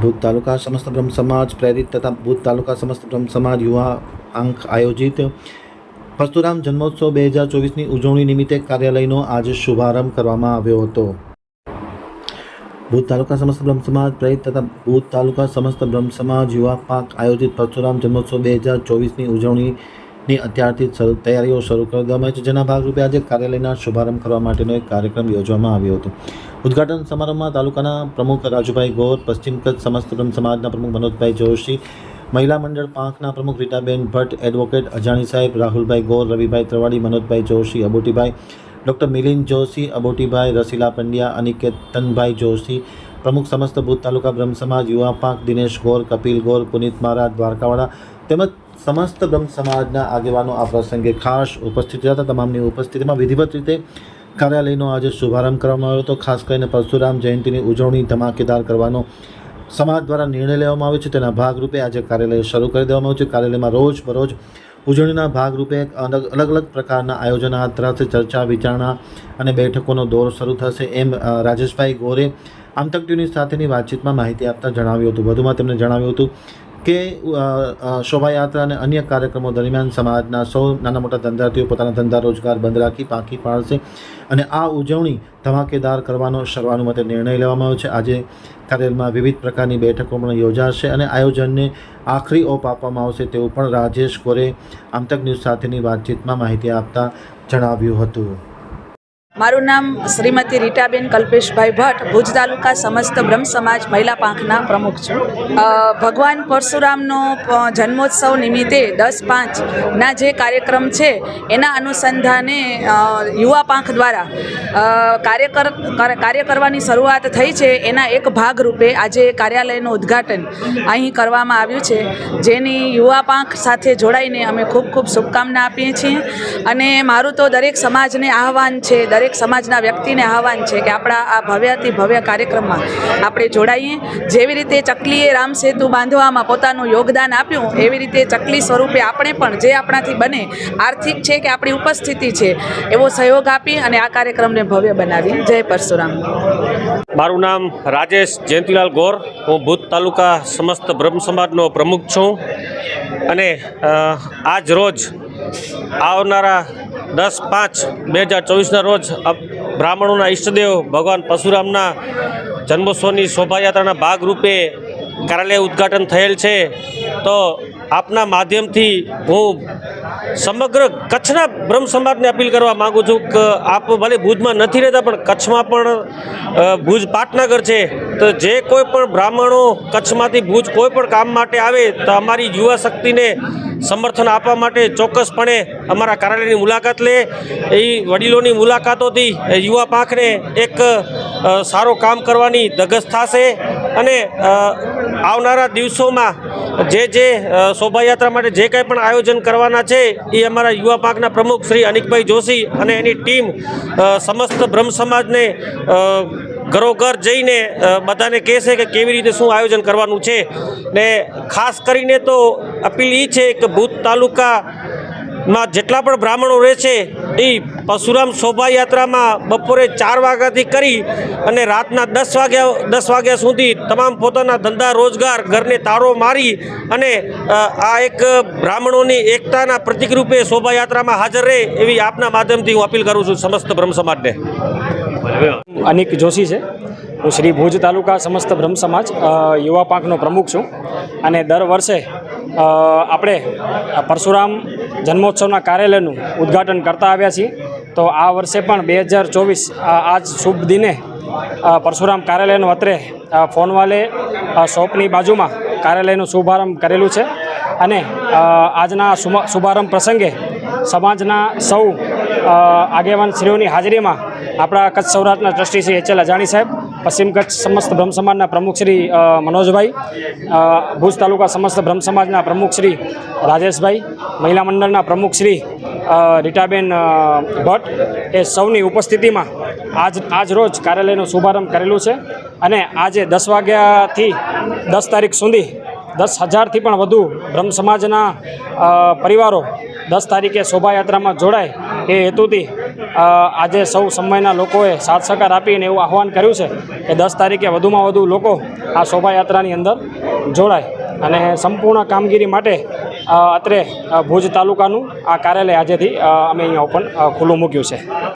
ભૂત તાલુકા સમસ્ત બ્રહ્મ સમાજ પ્રેરિત તથા ભૂત તાલુકા સમસ્ત બ્રહ્મ સમાજ યુવા આંક આયોજિત. પરશુરામ જન્મોત્સવ બે હજાર ચોવીસની ઉજવણી નિમિત્તે કાર્યાલયનો આજે શુભારંભ કરવામાં આવ્યો હતો. ભૂત તાલુકા સમસ્ત બ્રહ્મ સમાજ પ્રેરિત તથા ભૂત તાલુકા સમસ્ત બ્રહ્મ સમાજ યુવા પાક આયોજિત પરશુરામ જન્મોત્સવ બે હજાર ચોવીસની ઉજવણીની અત્યારથી શરૂ તૈયારીઓ શરૂ કરી દેવામાં છે. જેના ભાગરૂપે આજે કાર્યાલયના શુભારંભ કરવા માટેનો એક કાર્યક્રમ યોજવામાં આવ્યો હતો. ઉદ્ઘાટન સમારંભમાં તાલુકાના પ્રમુખ રાજુભાઈ ગોર, પશ્ચિમ કચ્છ સમસ્ત સમાજના પ્રમુખ મનોજભાઈ જોશી, મહિલા મંડળ પાંખના પ્રમુખ રીટાબેન ભટ્ટ, એડવોકેટ અજાણી સાહેબ, રાહુલભાઈ ગોર, રવિભાઈ ત્રવાડી, મનોજભાઈ જોશી, અબોટીભાઈ, ડૉક્ટર મિલિંદ જોશી, અબોટીભાઈ, રસીલા પંડ્યા, અનિકેતનભાઈ જોશી, પ્રમુખ સમસ્ત ભૂત તાલુકા બ્રહ્મ સમાજ યુવા પાંખ દિનેશ ગોર, કપિલ ગોર, પુનિત મહારાજ દ્વારકાવાળા તેમજ સમસ્ત બ્રહ્મ સમાજના આગેવાનો આ પ્રસંગે ખાસ ઉપસ્થિત રહ્યા હતા. તમામની ઉપસ્થિતિમાં વિધિવત રીતે કાર્યાલયનો આજે શુભારંભ કરવામાં આવ્યો હતો. ખાસ કરીને પરશુરામ જયંતિની ઉજવણી ધમાકેદાર કરવાનો સમાજ દ્વારા નિર્ણય લેવામાં આવ્યો છે. તેના ભાગરૂપે આજે કાર્યાલય શરૂ કરી દેવામાં આવ્યું છે. કાર્યાલયમાં રોજ બરોજ ઉજવણીના ભાગરૂપે અલગ અલગ અલગ પ્રકારના આયોજન હાથ ધરાશે ચર્ચા, વિચારણા અને બેઠકોનો દોર શરૂ થશે એમ રાજેશભાઈ ગોરે આમતક સાથેની વાતચીતમાં માહિતી આપતા જણાવ્યું હતું. વધુમાં તેમણે જણાવ્યું હતું કે શોભાયાત્રા અને અન્ય કાર્યક્રમો દરમિયાન સમાજના સૌ નાના મોટા ધંધાર્થીઓ પોતાના ધંધા રોજગાર બંધ રાખી પાંખી પાડશે અને આ ઉજવણી ધમાકેદાર કરવાનો સર્વાનુમતે નિર્ણય લેવામાં આવ્યો છે. આજે કાર્યમાં વિવિધ પ્રકારની બેઠકો પણ યોજાશે અને આયોજનને આખરી ઓપ આપવામાં આવશે તેવું પણ રાજેશ કોરે આમતક ન્યૂઝ સાથેની વાતચીતમાં માહિતી આપતા જણાવ્યું હતું. મારું નામ શ્રીમતી રીટાબેન કલ્પેશભાઈ ભટ્ટ, ભુજ તાલુકા સમસ્ત બ્રહ્મ સમાજ મહિલા પાંખના પ્રમુખ છું. ભગવાન પરશુરામનો જન્મોત્સવ નિમિત્તે દસ પાંચના જે કાર્યક્રમ છે, એના અનુસંધાને યુવા પાંખ દ્વારા કાર્યકર કાર્ય કર કર- કાર્ય કરવાની શરૂઆત થઈ છે. એના એક ભાગરૂપે આજે કાર્યાલયનું ઉદ્ઘાટન અહીં કરવામાં આવ્યું છે. જેની યુવા પાંખ સાથે જોડાઈને અમે ખૂબ ખૂબ શુભકામના આપીએ છીએ. અને મારું તો દરેક સમાજને આહવાન છે દરેક સમાજના વ્યક્તિને આહવાન છે કે આપણા આ ભવ્યથી ભવ્ય કાર્યક્રમમાં આપણે જોડાઈએ. જેવી રીતે ચકલીએ રામ સેતુ બાંધવામાં પોતાનું યોગદાન આપ્યું, એવી રીતે ચકલી સ્વરૂપે આપણે પણ જે આપણાથી બને, આર્થિક છે કે આપણી ઉપસ્થિતિ છે, એવો સહયોગ આપી અને આ કાર્યક્રમને ભવ્ય બનાવી. જય પરશુરામ. મારું નામ રાજેશ જયંતિલાલ ગોર. હું ભૂત તાલુકા સમસ્ત બ્રહ્મ સમાજનો પ્રમુખ છું. અને આજ રોજ આવનારા દસ પાંચ બે હજાર ચોવીસના રોજ બ્રાહ્મણોના ઈષ્ટદેવ ભગવાન પરશુરામના જન્મોત્સવની શોભાયાત્રાના ભાગરૂપે કાર્યાલય ઉદ્ઘાટન થયેલ છે. તો આપના માધ્યમથી હું સમગ્ર કચ્છના બ્રહ્મ સમાજને અપીલ કરવા માગું છું કે આપ ભલે ભુજમાં નથી રહેતા, પણ કચ્છમાં પણ ભુજ પાટનગર છે. તો જે કોઈ પણ બ્રાહ્મણો કચ્છમાંથી ભુજ કોઈ પણ કામ માટે આવે, તો અમારી યુવા શક્તિને સમર્થન આપવા માટે ચોક્કસપણે અમારા કાર્યાલયની મુલાકાત લે. એ વડીલોની મુલાકાતોથી યુવા પાંખને એક સારો કામ કરવાની ધગસ થશે અને આવનારા દિવસોમાં જે જે શોભાયાત્રા માટે જે કંઈ પણ આયોજન કરવાના છે એ અમારા યુવા પાંખના પ્રમુખ શ્રી અનિકભાઈ જોશી અને એની ટીમ સમસ્ત બ્રહ્મ સમાજને ઘરોઘર જઈને બધાને કહેશે કે કેવી રીતે શું આયોજન કરવાનું છે. ને ખાસ કરીને તો અપીલ એ છે કે ભૂત તાલુકામાં જેટલા પણ બ્રાહ્મણો રહે છે, એ પરશુરામ શોભાયાત્રામાં બપોરે ચાર વાગ્યાથી કરી અને રાતના દસ વાગ્યા દસ વાગ્યા સુધી તમામ પોતાના ધંધા, રોજગાર, ઘરને તાળો મારી અને આ એક બ્રાહ્મણોની એકતાના પ્રતિકરૂપે શોભાયાત્રામાં હાજર રહે એવી આપના માધ્યમથી હું અપીલ કરું છું સમસ્ત બ્રહ્મ સમાજને. અનિક જોશી છે. હું શ્રી ભુજ તાલુકા સમસ્ત બ્રહ્મ સમાજ યુવા પાંખનો પ્રમુખ છું. અને દર વર્ષે આપણે પરશુરામ જન્મોત્સવના કાર્યાલયનું ઉદ્ઘાટન કરતા આવ્યા છીએ. તો આ વર્ષે પણ બે હજાર ચોવીસ આજ શુભ દિને પરશુરામ કાર્યાલયનું અત્રે ફોનવાલે શોપની બાજુમાં કાર્યાલયનું શુભારંભ કરેલું છે. અને આજના શુભારંભ પ્રસંગે સમાજના સૌ આગેવાન શ્રીઓની હાજરીમાં આપણા કચ્છ સૌરાષ્ટ્રના ટ્રસ્ટી શ્રી એચ એલ અજાણી સાહેબ, પશ્ચિમ કચ્છ સમસ્ત બ્રહ્મ સમાજના પ્રમુખ શ્રી મનોજભાઈ ભુજ તાલુકા સમસ્ત બ્રહ્મ સમાજના પ્રમુખ શ્રી રાજેશભાઈ, મહિલા મંડળના પ્રમુખ શ્રી રીટાબેન ભટ્ટ એ સૌની ઉપસ્થિતિમાં આજ આજ રોજ કાર્યાલયનો શુભારંભ કરેલું છે અને આજે દસ વાગ્યાથી દસ તારીખ સુધી દસ હજારથી પણ વધુ બ્રહ્મ સમાજના પરિવારો દસ તારીખે શોભાયાત્રામાં જોડાય એ હેતુથી આજે સૌ સમયના લોકોએ સાથ સહકાર આપીને એવું આહવાન કર્યું છે કે દસ તારીખે વધુમાં વધુ લોકો આ શોભાયાત્રાની અંદર જોડાય. અને સંપૂર્ણ કામગીરી માટે અત્રે ભુજ તાલુકાનું આ કાર્યાલય આજેથી અમે અહીંયા ઓપન ખુલ્લું મૂક્યું છે.